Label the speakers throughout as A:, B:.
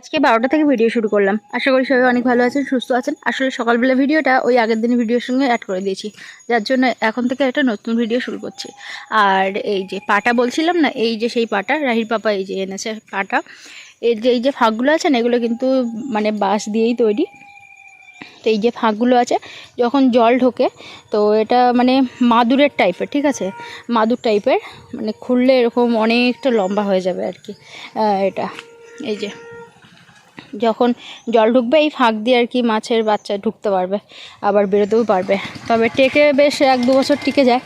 A: আজকে বারোটা থেকে ভিডিও শুরু করলাম। আশা করি সবাই অনেক ভালো আছেন, সুস্থ আছেন। আসলে সকালবেলা ভিডিওটা ওই আগের দিনের ভিডিওর সঙ্গে অ্যাড করে দিয়েছি। যার জন্য এখন থেকে একটা নতুন ভিডিও শুরু করছি। আর এই যে পাটা বলছিলাম না, এই যে সেই পাটা, রাহির পাপা এই যে এনেছে পাটা, এর যে এই যে ফাঁকগুলো আছে না, এগুলো কিন্তু মানে বাঁশ দিয়েই তৈরি। তো এই যে ফাঁকগুলো আছে, যখন জল ঢোকে, তো এটা মানে মাদুরের টাইপের ঠিক আছে? মাদুর টাইপের মানে খুললে এরকম অনেকটা লম্বা হয়ে যাবে আর কি। এটা, এই যে। যখন জল ঢুকবে, এই ফাঁক দিয়ে আর কি মাছের বাচ্চা ঢুকতে পারবে, আবার বেরোতেও পারবে। তবে টেকে বেশ এক দু বছর টিকে যায়।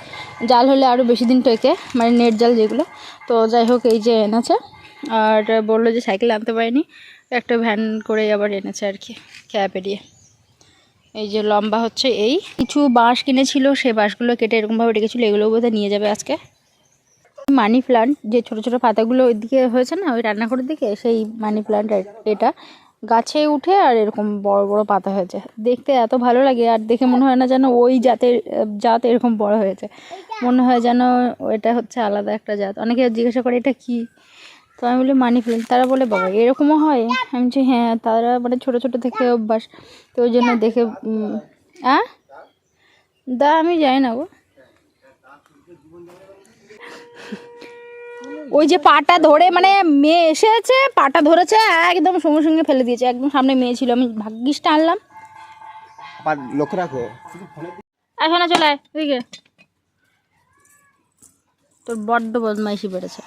A: জাল হলে আরও বেশি দিন টেকে মানে নেট জাল যেগুলো। তো যাই হোক, এই যে এনেছে। আর বলল যে সাইকেল আনতে পারেনি, একটা ভ্যান করে আবার এনেছে আর কি, ক্যাব এড়িয়ে এই যে লম্বা হচ্ছে এই। কিছু বাঁশ কিনেছিল সেই বাঁশগুলো কেটে এরকমভাবে রেখেছিলো, এগুলোও বোধহয় নিয়ে যাবে আজকে। মানি প্লান্ট, যে ছোট ছোট পাতাগুলো ওইদিকে হয়েছে না, ওই রান্নাঘরের দিকে, সেই মানি প্লান্ট এটা গাছে উঠে আর এরকম বড় বড় পাতা হয়েছে। দেখতে এত ভালো লাগে আর দেখে মনে হয় না যেন ওই জাতের, জাত এরকম বড় হয়েছে। মনে হয় যেন এটা হচ্ছে আলাদা একটা জাত। অনেকে জিজ্ঞাসা করে, এটা কি? তো আমি বলি, মানি প্লান্ট। তারা বলে, বাবা, এরকমও হয়? আমি বলছি হ্যাঁ তারা মানে ছোট ছোট থেকে অভ্যাস, তো ওই জন্য দেখে আ? দা, আমি যাই না গো। ওই যে পাটা ধরে মানে মেয়ে এসেছে পাটা ধরেছে একদম সঙ্গে সঙ্গে ফেলে দিয়েছে একদম সামনে মেয়ে ছিল আমি ভাগ্যিসটা আনলাম।
B: আবার লক্ষ্য রাখো।
A: এখন চলে আয় তোর বড্ড বদমাইশি বেড়েছে।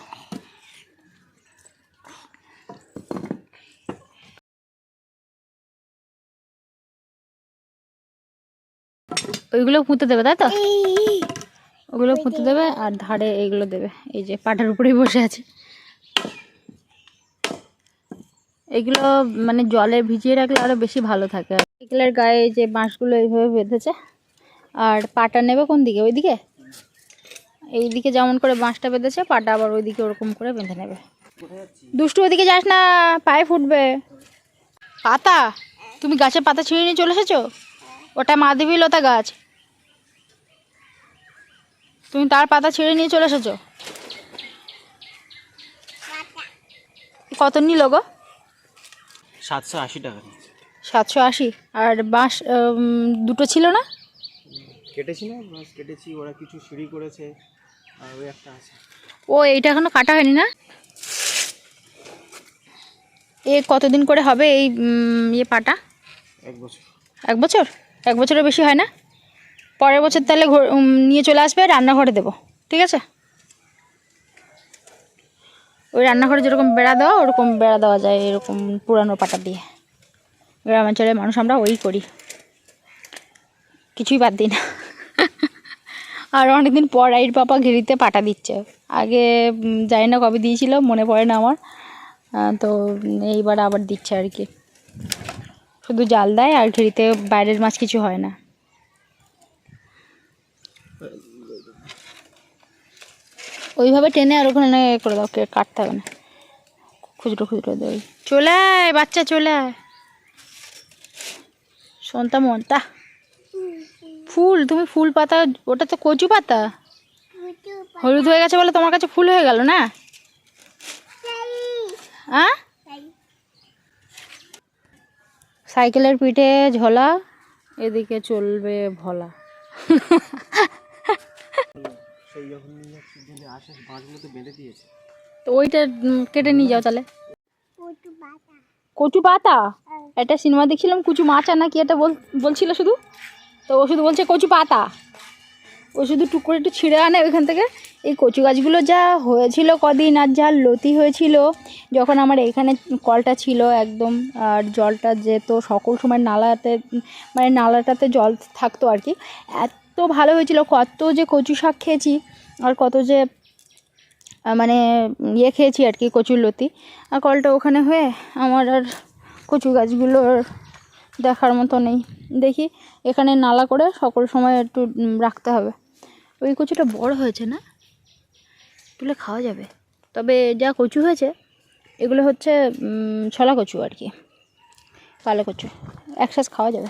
A: ওইগুলো পুঁতে দেবে তাই তো? ওগুলো পুঁতে দেবে আর ধারে এইগুলো দেবে। এই যে পাটার উপরেই বসে আছে। এগুলো মানে জলে ভিজিয়ে রাখলে আরও বেশি ভালো থাকে। সাইকেলের গায়ে যে বাঁশগুলো এইভাবে বেঁধেছে। আর পাটা নেবে কোন দিকে? ওইদিকে? এইদিকে যেমন করে বাঁশটা বেঁধেছে, পাটা আবার ওইদিকে ওরকম করে বেঁধে নেবে। দুষ্টু, ওইদিকে যাস না, পায়ে ফুটবে। পাতা? তুমি গাছের পাতা ছিঁড়ে নিয়ে চলে এসেছ? ওটা মাধবী লতা গাছ। তুমি তার পাতা ছিঁড়ে নিয়ে চলে এসেছ? কত নিল গো?
B: সাতশো আশি টাকা।
A: সাতশো আশি। আর বাঁশ দুটো ছিল না?
B: কেটেছি না মাছ কেটেছি ওরা কিছু সিঁড়ি করেছে আর ওই একটা আছে।
A: ও এইটা এখনও কাটা হয়নি না? এ কতদিন করে হবে এই ইয়ে পাটা?
B: এক বছর।
A: এক বছর? এক বছরের বেশি হয় না? পরের বছর তাহলে নিয়ে চলে আসবে, রান্নাঘরে দেবো। ঠিক আছে? ওই রান্নাঘরে যেরকম বেড়া দেওয়া, ওরকম বেড়া দেওয়া যায়, এরকম পুরানো পাটা দিয়ে। গ্রামাঞ্চলের মানুষ আমরা ওই করি। কিছুই বাদ দিই না। আর অনেকদিন পর আইর পাপা ঘিরিতে পাটা দিচ্ছে। আগে জানি না কবে দিয়েছিল, মনে পড়ে না আমার। তো, এইবার আবার দিচ্ছে আর কি। শুধু জাল দেয় আর ঘিরিতে বাইরের মাছ কিছু হয় না। ওইভাবে টেনে আর ওখানে করে দাও, কে- কাটতে হবে না। খুচরো খুচরো দেয় চলে আয়, বাচ্চা চলে আয়। সন্তা মন্তা। ফুল, তুমি ফুল পাতা, ওটা তো কচু পাতা? হলুদ হয়ে গেছে বলে তোমার কাছে ফুল হয়ে গেল না? হ্যাঁ সাইকেলের পিঠে ঝোলা, এদিকে চলবে ভোলা।
B: সেই যখন যদি আসে? বাঁশগুলো তো বেঁধে দিয়েছে।
A: তো ওইটা কেটে নিয়ে যাও তাহলে। কচু পাতা। একটা সিনেমা দেখছিলাম কুচু মাচা নাকি এটা বল বলছিল শুধু? তো ও শুধু বলছে কচু পাতা। ও শুধু টুক করে একটু ছিঁড়ে আনে ওইখান থেকে। এই কচু গাছগুলো যা হয়েছিল কদিন আর যা লতি হয়েছিল যখন আমার এখানে কলটা ছিল একদম আর জলটা যেত সকল সময় নালাতে মানে নালাটাতে জল থাকতো আর কি এত ভালো হয়েছিল, কত যে কচু শাক খেয়েছি আর কত যে মানে ইয়ে খেয়েছি আর কি, কচুর লতি। আর কলটা ওখানে হয়ে আমার আর কচু গাছগুলোর দেখার মতো নেই। দেখি এখানে নালা করে সকল সময় একটু রাখতে হবে। ওই কচুটা বড় হয়েছে না? তুলে খাওয়া যাবে। তবে যা কচু হয়েছে, এগুলো হচ্ছে ছলা কচু আর কি কালো কচু একসাথে খাওয়া যাবে।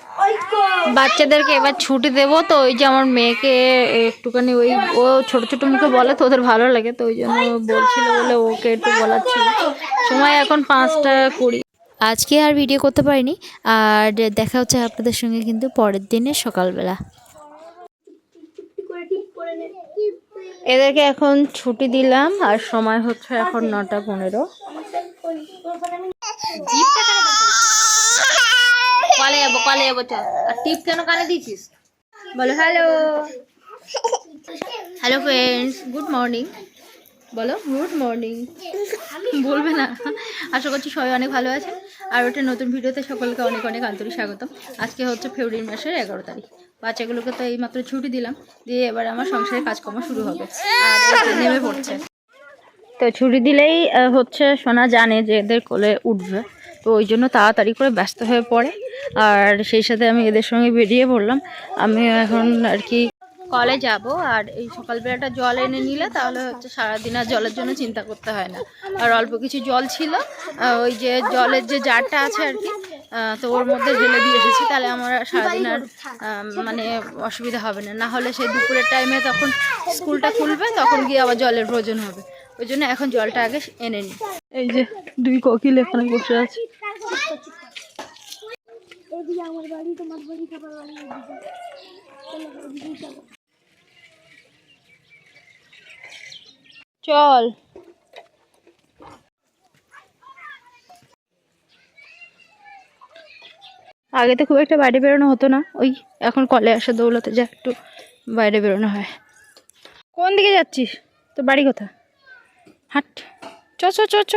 A: বাচ্চাদেরকে এবার ছুটি দেবো, তো ওই যে আমার মেয়েকে একটুখানি ওই, ও ছোট ছোট মুখে বলে, তো ওদের ভালো লাগে, তো ওই জন্য বলছিল বলে ওকে একটু বলার ছিল সময় এখন পাঁচটা কুড়ি। আজকে আর ভিডিও করতে পারিনি, আর দেখা হচ্ছে আপনাদের সঙ্গে কিন্তু পরের দিনে সকালবেলা। এদেরকে এখন ছুটি দিলাম, আর সময় হচ্ছে এখন নটা পনেরো। কলে যাব কলে যাব, চল। আর টিপ কেন কানে দিয়েছিস বলো, hello. Hello friends good morning বলো গুড মর্নিং বলবে না। আশা করছি সবাই অনেক ভালো আছে আর ওটা নতুন ভিডিওতে সকলকে অনেক অনেক আন্তরিক স্বাগতম। আজকে হচ্ছে ফেব্রুয়ারি মাসের এগারো তারিখ। বাচ্চাগুলোকে তো এইমাত্র ছুটি দিলাম, দিয়ে এবার আমার সংসারের কাজকর্ম শুরু হবে। আর নেমে পড়ছে। তো ছুটি দিলেই হচ্ছে সোনা জানে যে এদের কোলে উঠবে। তো ওই জন্য তাড়াতাড়ি করে ব্যস্ত হয়ে পড়ে। আর সেই সাথে আমি এদের সঙ্গে বেরিয়ে পড়লাম। আমি এখন আর কি কলে যাব। আর এই সকালবেলাটা জল এনে নিলে তাহলে হচ্ছে সারাদিন আর জলের জন্য চিন্তা করতে হয় না। আর অল্প কিছু জল ছিল। ওই যে জলের যে জারটা আছে আর কি তো ওর মধ্যে ঢেলে দিয়ে এসেছি। তাহলে আমার সারাদিন আর মানে অসুবিধা হবে না। না হলে সেই দুপুরের টাইমে তখন স্কুলটা খুলবে, তখন গিয়ে আবার জলের প্রয়োজন হবে। ওই জন্য এখন জলটা আগে এনে নিই এই যে দুই কোকিল এখানে বসে আছে।
C: আমার বাড়ি তোমার বাড়ি খাবার বাড়ি
A: চল। আগে তো খুব একটা বাইরে বেরোনো হতো না। ওই এখন কলে আসা দৌলতে যা একটু বাইরে বেরোনো হয়। কোন দিকে যাচ্ছিস? তোর বাড়ি কোথা হাট। চ চ চ চ।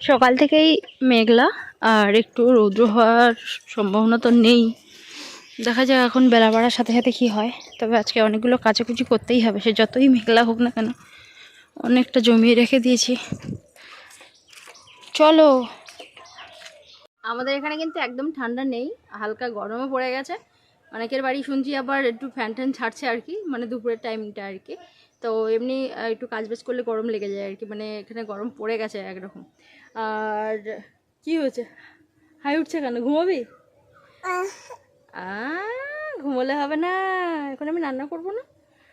A: সকাল থেকেই মেঘলা, আর একটু রৌদ্র হওয়ার সম্ভাবনা তো নেই। দেখা যাক এখন বেলা বাড়ার সাথে সাথে কি হয়। তবে আজকে অনেকগুলো কাচাকুচি করতেই হবে, সে যতই মেঘলা হোক না কেন, অনেকটা জমিয়ে রেখে দিয়েছি। চলো। আমাদের এখানে কিন্তু একদম ঠান্ডা নেই, হালকা গরমও পড়ে গেছে। অনেকের বাড়ি শুনছি আবার একটু ফ্যান ট্যান ছাড়ছে আর কি মানে দুপুরের টাইমটা আর কি। তো এমনি একটু কাজ বাজ করলে গরম লেগে যায় আর কি মানে এখানে গরম পড়ে গেছে একরকম। আর কি হয়েছে? হাই উঠছে কেন? ঘুমাবি? ঘুমোলে হবে না, এখন আমি রান্না করব না।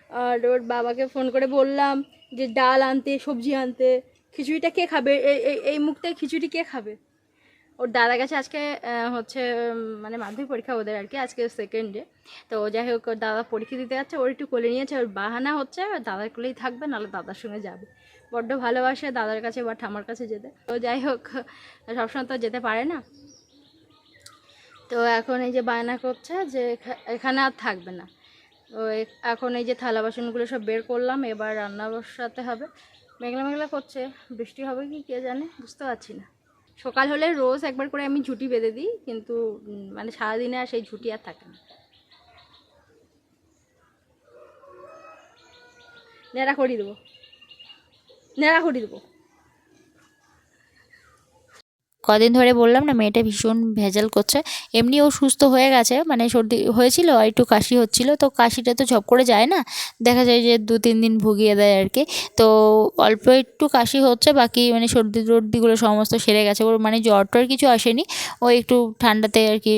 A: আর ওর বাবাকে ফোন করে বললাম যে ডাল আনতে, সবজি আনতে, খিচুড়িটা কে খাবে? এই- এই মুখটায় খিচুড়ি কে খাবে? ওর দাদা কাছে আজকে হচ্ছে মানে মাধ্যমিক পরীক্ষা ওদের আর কি, আজকে সেকেন্ডে তো যাই হোক দাদা পরীক্ষা দিতে যাচ্ছে, ওর একটু কোলে নিয়েছে, ওর বাহানা হচ্ছে দাদার কোলেই থাকবে, নাহলে দাদার সঙ্গে যাবে। বড্ড ভালোবাসে দাদার কাছে, বা ঠামার কাছে যেতে। তো যাই হোক, সবসময় তো যেতে পারে না। তো এখন এই যে বায়না করছে যে এখা- এখানে আর থাকবে না। তো এখন এই যে থালা বাসনগুলো সব বের করলাম, এবার রান্না বসাতে হবে। মেঘলা মেঘলা করছে, বৃষ্টি হবে কি, কে জানে, বুঝতে পারছি না। সকাল হলে রোজ একবার করে আমি ঝুটি বেঁধে দিই, কিন্তু মানে সারাদিনে আর সেই ঝুটি আর থাকে না। নেড়া করিয়ে দেবো। নেড়া করিয়ে দেবো। কদিন ধরে বললাম না, মেয়েটা ভীষণ ভেজাল করছে। এমনি ও সুস্থ হয়ে গেছে মানে সর্দি হয়েছিল আর একটু কাশি হচ্ছিল, তো কাশিটা তো ঝপ করে যায় না। দেখা যায় যে দু, তিন দিন ভুগিয়ে দেয় আর কি। তো অল্প একটু কাশি হচ্ছে, বাকি মানে সর্দি টর্দিগুলো সমস্ত সেরে গেছে। ওর মানে জ্বর টর কিছু আসেনি, ও একটু ঠান্ডাতে আর কি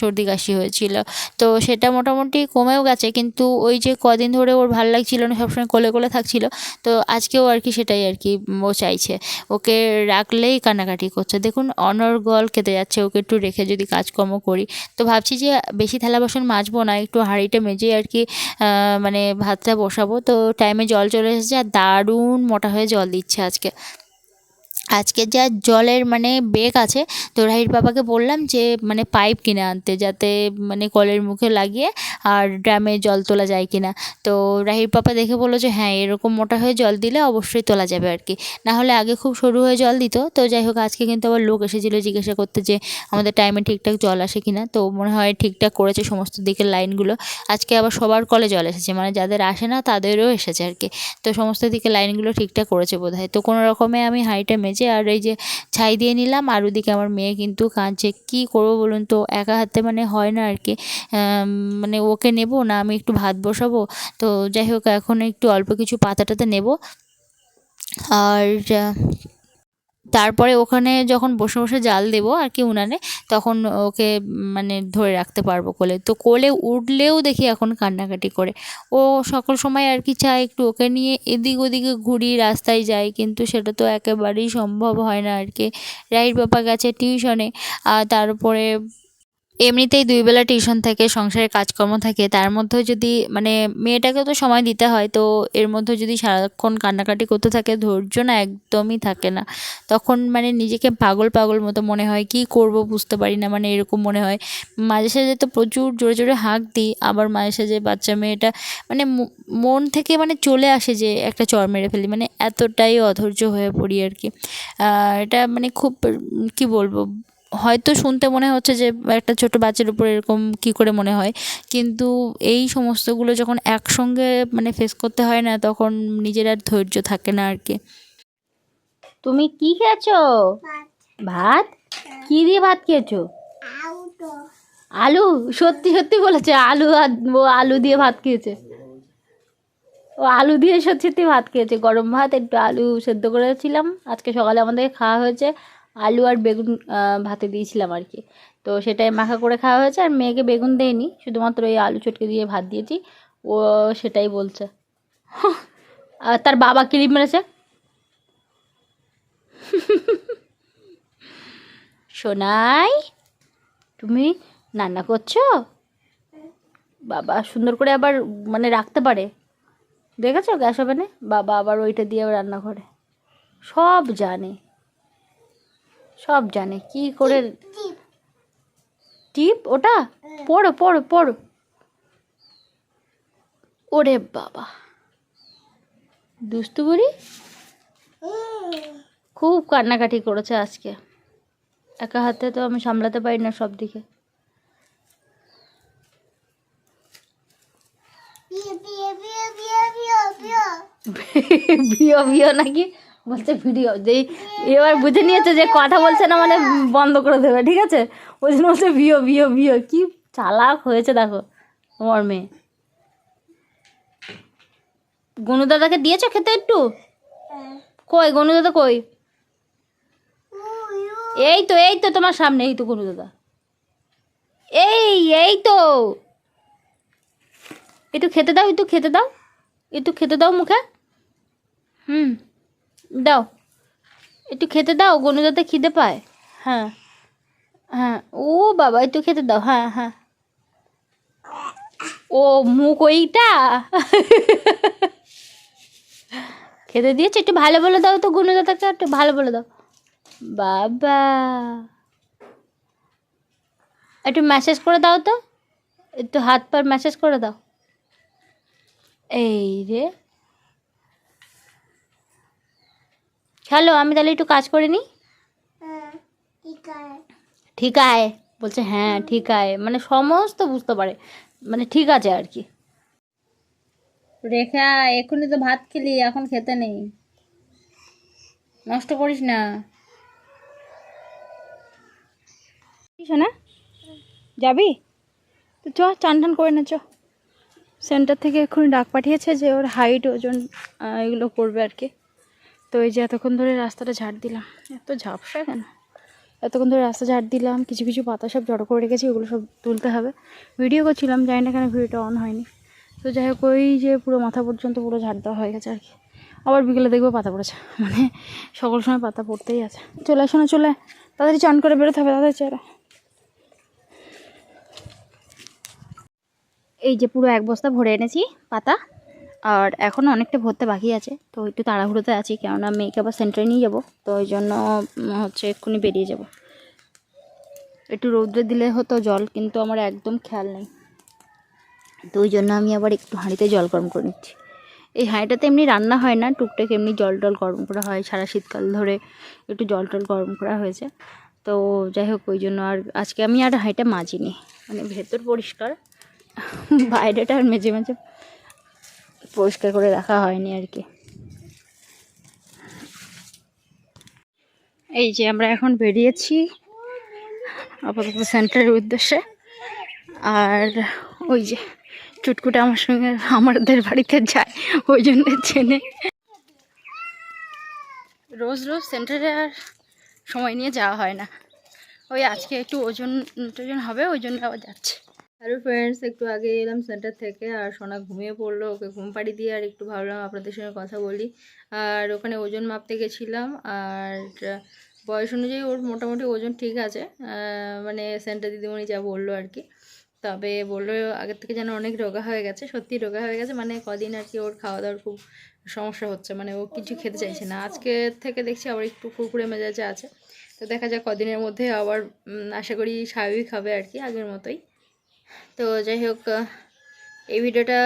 A: সর্দি কাশি হয়েছিল। তো সেটা মোটামুটি কমেও গেছে, কিন্তু ওই যে কদিন ধরে ওর ভালো লাগছিল না, সবসময় কোলে কোলে থাকছিল, তো আজকেও আর কি সেটাই আর কি ও চাইছে। ওকে রাখলেই কান্নাকাটি করছে। দেখুন অনর্গল খেতে যাচ্ছে, ওকে একটু রেখে যদি কাজকর্ম করি। তো ভাবছি যে বেশি থালা বাসন মাজবো না, একটু হাঁড়িটা মেজে আর কি মানে ভাতটা বসাবো। তো টাইমে জল চলে এসেছে আর দারুণ মোটা হয়ে জল দিচ্ছে আজকে। আজকে যা জলের মানে বেগ আছে, তো রাহির বাবাকে বললাম যে মানে পাইপ কিনে আনতে যাতে মানে কলের মুখে লাগিয়ে আর ড্রামে জল তোলা যায় কিনা। তো রাহির পাপা দেখে বলল যে হ্যাঁ এরকম মোটা হয়ে জল দিলে অবশ্যই তোলা যাবে আর কি। না হলে আগে খুব সরু হয়ে জল দিত, তো যাই হোক, আজকে কিন্তু আবার লোক এসেছিল জিজ্ঞাসা করতে যে, আমাদের টাইমে ঠিকঠাক জল আসে কিনা। তো মনে হয় ঠিকঠাক করেছে সমস্ত দিকের লাইনগুলো আজকে আবার সবার কলে জল এসেছে মানে যাদের আসে না তাদেরও এসেছে আর কি। তো সমস্ত দিকে লাইনগুলো ঠিকঠাক করেছে বোধ হয় তো কোনো রকমে আমি হাঁড়িটা মেজে
D: এনেছে আর এই যে ছাই দিয়ে নিলাম, আর ওদিকে আমার মেয়ে কিন্তু কাঁদছে। কি করব বলুন তো? একা হাতে মানে হয় না আর কি। মানে ওকে নেব না, আমি একটু ভাত বসাবো। তো যাই হোক, এখন একটু অল্প কিছু পাতাটাতে নেব। আর তারপরে ওখানে যখন বসে বসে জাল দেবো আর কি উনানে, তখন ওকে মানে ধরে রাখতে পারব কোলে। তো কোলে উঠলেও দেখি এখন কান্নাকাটি করে। ও সকল সময় আর কি চায় একটু ওকে নিয়ে এদিক ওদিকে ঘুরি, রাস্তায় যাই, কিন্তু সেটা তো একেবারেই সম্ভব হয় না আর কি। রাইট বাবা গেছে টিউশনে, আর তারপরে এমনিতেই দুই বেলা টিউশন থাকে, সংসারের কাজকর্ম থাকে, তার মধ্যেও যদি মানে মেয়েটাকে তো সময় দিতে হয়, তো এর মধ্যে যদি সারাক্ষণ কান্নাকাটি করতে থাকে, ধৈর্য না একদমই থাকে না। তখন মানে নিজেকে পাগল পাগল মতো মনে হয়, কি করব বুঝতে পারি না মানে এরকম মনে হয়। মাঝে সাঝে তো প্রচুর জোরে জোরে হাঁক দিই, আবার মাঝে সাঝে বাচ্চা মেয়েটা মানে মন থেকে মানে চলে আসে যে একটা চর মেরে ফেলি মানে এতটাই অধৈর্য হয়ে পড়ি আর কি। এটা মানে খুব, কি বলব হয়তো শুনতে মনে হচ্ছে যে একটা ছোট বাচ্চার উপর এরকম কি করে মনে হয়। কিন্তু এই সমস্তগুলো যখন একসঙ্গে মানে ফেস করতে হয় না তখন নিজের আর ধৈর্য থাকে না আর কি।
A: তুমি কি খেয়েছো? ভাত? কি দিয়ে ভাত খেয়েছো? আলু? সত্যি সত্যি বলেছে আলু আর ও আলু দিয়ে ভাত খেয়েছে। ও আলু দিয়ে সত্যি সত্যি ভাত খেয়েছে। গরম ভাত একটু আলু সেদ্ধ করেছিলাম। আজকে সকালে আমাদের খাওয়া হয়েছে। আলু আর বেগুন ভাতে দিয়েছিলাম আর কি। তো সেটাই মাখা করে খাওয়া হয়েছে আর মেয়েকে বেগুন দেয়নি, শুধুমাত্র এই আলু চটকে দিয়ে ভাত দিয়েছি। ও সেটাই বলছে। আর তার বাবা ক্লিপ মেরেছে? সোনাই, তুমি রান্না করছ? বাবা সুন্দর করে আবার মানে রাখতে পারে। দেখেছ গ্যাস ওভেনে? বাবা আবার ওইটা দিয়ে রান্না করে সব জানে। সব জানে। কি করে টিপ ওটা? পড়ো পড়ো পড়ো। ওরে বাবা। দুস্তু বুড়ি? খুব কান্নাকাটি করেছে আজকে। একা হাতে তো আমি সামলাতে পারি না সব দিকে
C: বিয়ে বিয়ে
A: নাকি? বলছে ভিডিও যেই এবার বুঝে নিয়েছে যে কথা বলছে না মানে বন্ধ করে দেবে ঠিক আছে? ওই জন্য বলছে ভিও ভিও ভিও। কি চালাক হয়েছে দেখো তোমার মেয়ে। গনু দাদাকে দিয়েছ খেতে একটু? কই গনু দাদা কই? এই তো এই তো তোমার সামনে এই তো গনু দাদা। এই এই তো। একটু খেতে দাও একটু খেতে দাও। একটু খেতে দাও মুখে। হুম। দাও। একটু খেতে দাও গনুদাতে খিদে পায়। হ্যাঁ। হ্যাঁ। ও বাবা, একটু খেতে দাও। হ্যাঁ হ্যাঁ। ও মুখ ওইটা? খেতে দিয়েছে? একটু ভালো বলে দাও তো গনুদাতাকে একটু ভালো বলে দাও। বাবা। একটু মেসেজ করে দাও তো। একটু হাত পার মেসেজ করে দাও। এই রে। হ্যালো আমি তাহলে একটু কাজ করে নিই?
C: হ্যাঁ ঠিক
A: আয় বলছে হ্যাঁ ঠিক আয় মানে সমস্ত বুঝতে পারে। মানে ঠিক আছে আর কি। রেখা এক্ষুনি তো ভাত খেলি এখন খেতে নেই। নষ্ট করিস না। না যাবি? তো চ চান টান করে না চ। সেন্টার থেকে এক্ষুনি ডাক পাঠিয়েছে যে ওর হাইট ওজন এগুলো করবে আর কি। তো এই যে এতক্ষণ ধরে রাস্তাটা ঝাড় দিলাম। এত ঝাপসা কেন? এতক্ষণ ধরে রাস্তা ঝাড় দিলাম, কিছু কিছু পাতা সব জড়ো করে রেখেছি, ওগুলো সব তুলতে হবে। ভিডিও করছিলাম, জানি না কেন ভিডিওটা অন হয়নি। তো যাই হোক, ওই যে পুরো মাথা পর্যন্ত পুরো ঝাড় দেওয়া হয়ে গেছে আর কি। আবার বিকেলে দেখব পাতা পড়েছে মানে সকল সময় পাতা পড়তেই আছে। চলে আসো না, চলে। তাড়াতাড়ি চান করে বেরোতে হবে তাদের চেহারা এই যে পুরো এক বস্তা ভরে এনেছি পাতা। আর এখনও অনেকটা ভরতে বাকি আছে, তো একটু তাড়াহুড়োতে আছি, কেননা মেয়েকে আবার সেন্টারে নিয়ে যাব, তো ওই জন্য হচ্ছে এক্ষুনি বেরিয়ে যাব। একটু রৌদ্রে দিলে হতো জল, কিন্তু আমার একদম খেয়াল নেই। তো ওই জন্য আমি আবার একটু হাঁড়িতে জল গরম করে নিচ্ছি। এই হাঁড়িটাতে এমনি রান্না হয় না, টুকটাক এমনি জল টল গরম করা হয়, সারা শীতকাল ধরে একটু জল টল গরম করা হয়েছে। তো যাই হোক, ওই জন্য আর আজকে আমি আর হাঁড়িটা মাজিনি মানে ভেতর পরিষ্কার, বাইরেটা আর মেঝে মেঝে পরিষ্কার করে রাখা হয়নি আর কি। এই যে আমরা এখন বেরিয়েছি আপাতত সেন্টারের উদ্দেশ্যে। আর ওই যে চুটকুটা আমার সঙ্গে আমাদের বাড়িতে যায়, ওই জন্য চেনে। রোজ রোজ সেন্টারে আর সময় নিয়ে যাওয়া হয় না। ওই আজকে একটু ওজন টোজন হবে, ওই জন্য আবার যাচ্ছে। হ্যালো ফ্রেন্ডস একটু আগে এলাম সেন্টার থেকে আর সোনা ঘুমিয়ে পড়ল, ওকে ঘুম পাড়ি দিয়ে আর একটু ভাবলাম আপনাদের সঙ্গে কথা বলি। আর ওখানে ওজন মাপতে গেছিলাম আর বয়স অনুযায়ী ওর মোটামুটি ওজন ঠিক আছে মানে সেন্টার দিদিমণি যা বলল আর কি। তবে বলল আগের থেকে যেন অনেক রোগা হয়ে গেছে সত্যি রোগা হয়ে গেছে মানে কদিন আর কি ওর খাওয়া দাওয়ার খুব সমস্যা হচ্ছে মানে ও কিছু খেতে চাইছে না। আজকে থেকে দেখছি আবার একটু কুরকুরে মেজাজে আছে, তো দেখা যাক কদিনের মধ্যে আবার আশা করি স্বাভাবিক হবে আর কি আগের মতোই। তো যাই হোক এই ভিডিওটা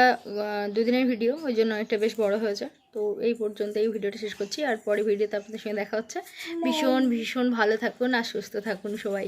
A: দুদিনের ভিডিও ওই জন্য অনেকটা বেশ বড় হয়েছে। তো এই পর্যন্ত এই ভিডিওটা শেষ করছি আর পরে ভিডিওতে আপনাদের সঙ্গে দেখা হচ্ছে। ভীষণ ভীষণ ভালো থাকুন আর সুস্থ থাকুন সবাই।